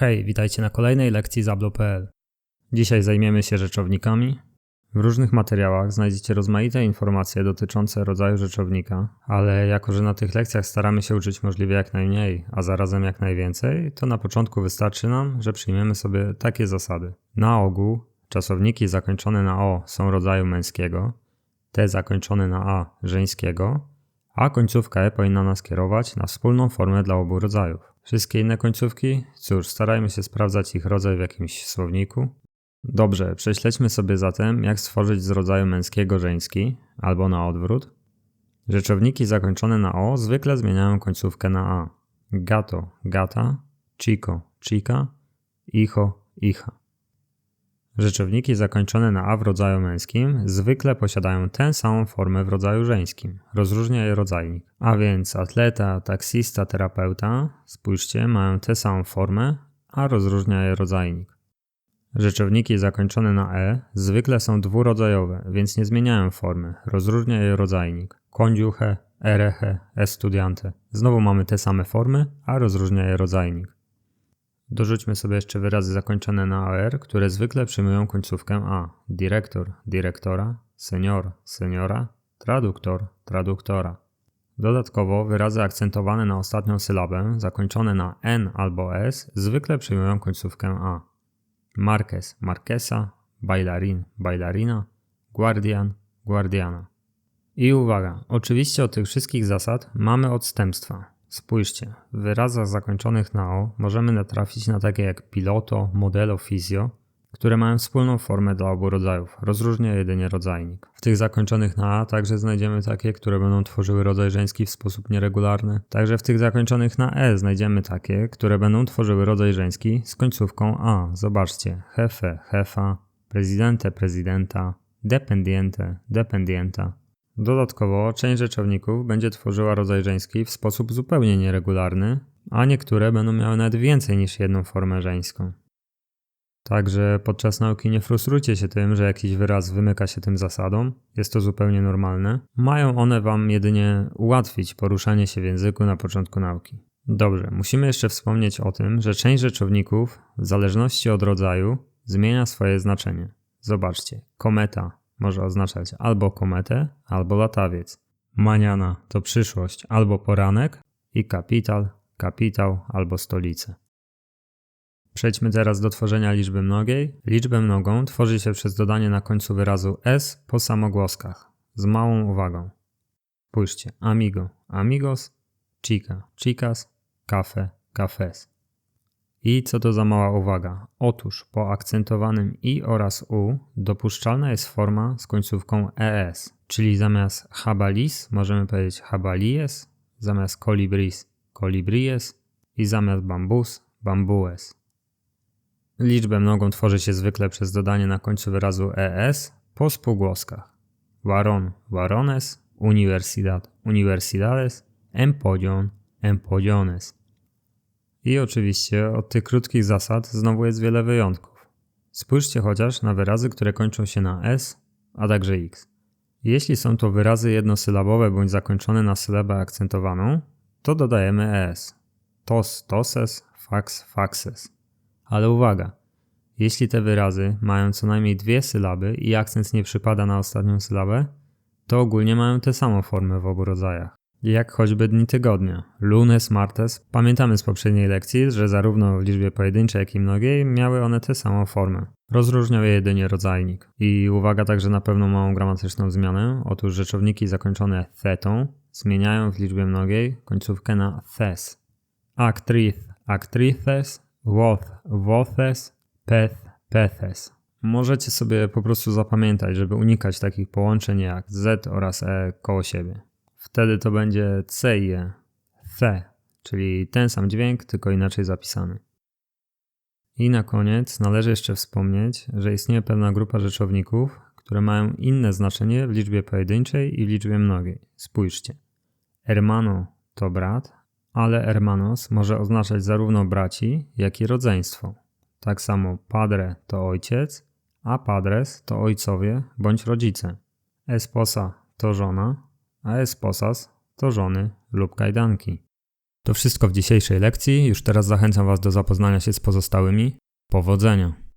Hej, witajcie na kolejnej lekcji Zablo.pl. Dzisiaj zajmiemy się rzeczownikami. W różnych materiałach znajdziecie rozmaite informacje dotyczące rodzaju rzeczownika, ale jako że na tych lekcjach staramy się uczyć możliwie jak najmniej, a zarazem jak najwięcej, to na początku wystarczy nam, że przyjmiemy sobie takie zasady. Na ogół czasowniki zakończone na o są rodzaju męskiego, te zakończone na a żeńskiego, a końcówka e powinna nas kierować na wspólną formę dla obu rodzajów. Wszystkie inne końcówki? Cóż, starajmy się sprawdzać ich rodzaj w jakimś słowniku. Dobrze, prześledźmy sobie zatem, jak stworzyć z rodzaju męskiego żeński, albo na odwrót. Rzeczowniki zakończone na o zwykle zmieniają końcówkę na a. Gato, gata, chico, chica, icho, icha. Rzeczowniki zakończone na a w rodzaju męskim zwykle posiadają tę samą formę w rodzaju żeńskim. Rozróżnia je rodzajnik. A więc atleta, taksista, terapeuta, spójrzcie, mają tę samą formę, a rozróżnia je rodzajnik. Rzeczowniki zakończone na e zwykle są dwurodzajowe, więc nie zmieniają formy. Rozróżnia je rodzajnik. Kondiuche, ereche, estudiante. Znowu mamy te same formy, a rozróżnia je rodzajnik. Dorzućmy sobie jeszcze wyrazy zakończone na AR, które zwykle przyjmują końcówkę A. Dyrektor, dyrektora, senior, seniora, traduktor, traduktora. Dodatkowo wyrazy akcentowane na ostatnią sylabę, zakończone na N albo S, zwykle przyjmują końcówkę A. Marquez, marquesa, bailarin, bailarina, guardian, guardiana. I uwaga, oczywiście od tych wszystkich zasad mamy odstępstwa. Spójrzcie, w wyrazach zakończonych na o możemy natrafić na takie jak piloto, modelo, fizjo, które mają wspólną formę dla obu rodzajów, rozróżnia jedynie rodzajnik. W tych zakończonych na a także znajdziemy takie, które będą tworzyły rodzaj żeński w sposób nieregularny. Także w tych zakończonych na e znajdziemy takie, które będą tworzyły rodzaj żeński z końcówką a. Zobaczcie, jefe, jefa, prezydente, prezydenta, dependiente, dependienta. Dodatkowo część rzeczowników będzie tworzyła rodzaj żeński w sposób zupełnie nieregularny, a niektóre będą miały nawet więcej niż jedną formę żeńską. Także podczas nauki nie frustrujcie się tym, że jakiś wyraz wymyka się tym zasadom, jest to zupełnie normalne. Mają one Wam jedynie ułatwić poruszanie się w języku na początku nauki. Dobrze, musimy jeszcze wspomnieć o tym, że część rzeczowników, w zależności od rodzaju, zmienia swoje znaczenie. Zobaczcie, kometa może oznaczać albo kometę, albo latawiec. Maniana to przyszłość albo poranek i kapital, kapitał albo stolicę. Przejdźmy teraz do tworzenia liczby mnogiej. Liczbę mnogą tworzy się przez dodanie na końcu wyrazu s po samogłoskach, z małą uwagą. Spójrzcie, amigo, amigos, chica, chicas, cafe, cafes. I co to za mała uwaga? Otóż po akcentowanym i oraz u dopuszczalna jest forma z końcówką es, czyli zamiast habalis możemy powiedzieć habalies, zamiast kolibris kolibries i zamiast bambus bambues. Liczbę mnogą tworzy się zwykle przez dodanie na końcu wyrazu es po spółgłoskach. Waron, varones, universidad, universidades, empodion, empodiones. I oczywiście od tych krótkich zasad znowu jest wiele wyjątków. Spójrzcie chociaż na wyrazy, które kończą się na s, a także x. Jeśli są to wyrazy jednosylabowe bądź zakończone na sylabę akcentowaną, to dodajemy es. Tos, toses, fax, faxes. Ale uwaga, jeśli te wyrazy mają co najmniej dwie sylaby i akcent nie przypada na ostatnią sylabę, to ogólnie mają tę samą formę w obu rodzajach jak choćby dni tygodnia. Lunes, martes. Pamiętamy z poprzedniej lekcji, że zarówno w liczbie pojedynczej, jak i mnogiej miały one tę samą formę. Rozróżniał je jedynie rodzajnik. I uwaga także na pewną małą gramatyczną zmianę. Otóż rzeczowniki zakończone thetą zmieniają w liczbie mnogiej końcówkę na thes. Actrith, actrices, woth, wothes, peth, pethes. Możecie sobie po prostu zapamiętać, żeby unikać takich połączeń jak z oraz e koło siebie. Wtedy to będzie ceje, the, czyli ten sam dźwięk, tylko inaczej zapisany. I na koniec należy jeszcze wspomnieć, że istnieje pewna grupa rzeczowników, które mają inne znaczenie w liczbie pojedynczej i w liczbie mnogiej. Spójrzcie. Hermano to brat, ale hermanos może oznaczać zarówno braci, jak i rodzeństwo. Tak samo padre to ojciec, a padres to ojcowie bądź rodzice. Esposa to żona, a esposas to żony lub kajdanki. To wszystko w dzisiejszej lekcji. Już teraz zachęcam Was do zapoznania się z pozostałymi. Powodzenia!